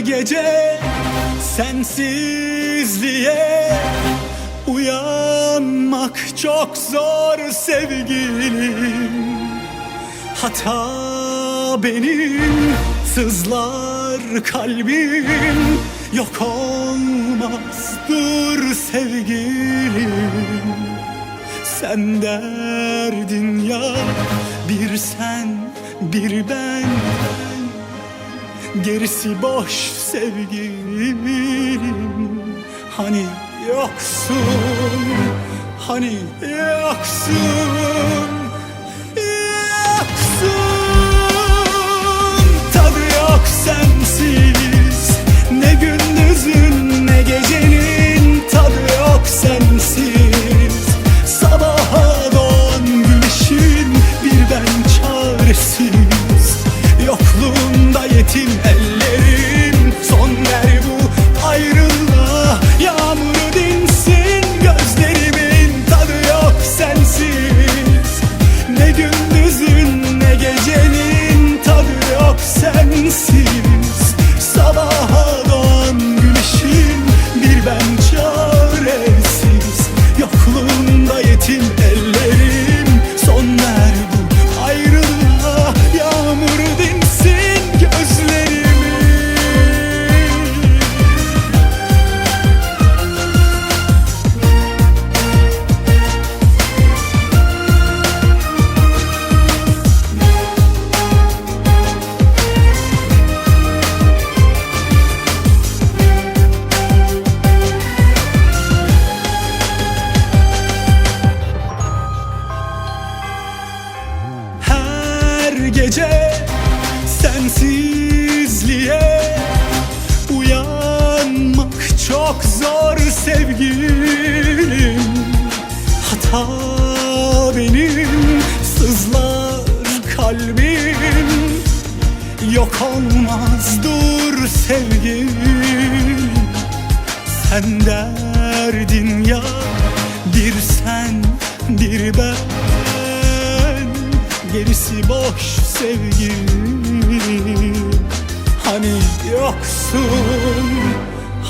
gece sensizliğe uyanmak çok zor sevgilim Hata benim sızlar kalbim Yok olmaz dur sevgilim Sen derdin ya bir sen bir ben Gerisi boş sevgilim. Hani yoksun? Hani yoksun gece sensizliğe uyanmak çok zor sevgilim. Hata benim sızlar kalbim. Yok olmaz dur sevgilim. Sen derdin ya bir sen bir ben gerisi boş sevgilim. Hani yoksun,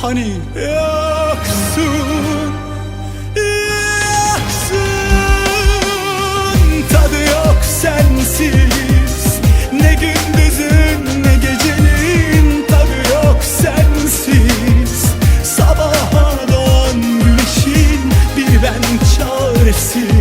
hani yoksun Yoksun, tadı yok sensiz Ne gündüzün ne gecenin. Tadı yok sensiz Sabaha doğan güneşin bir ben çaresiz.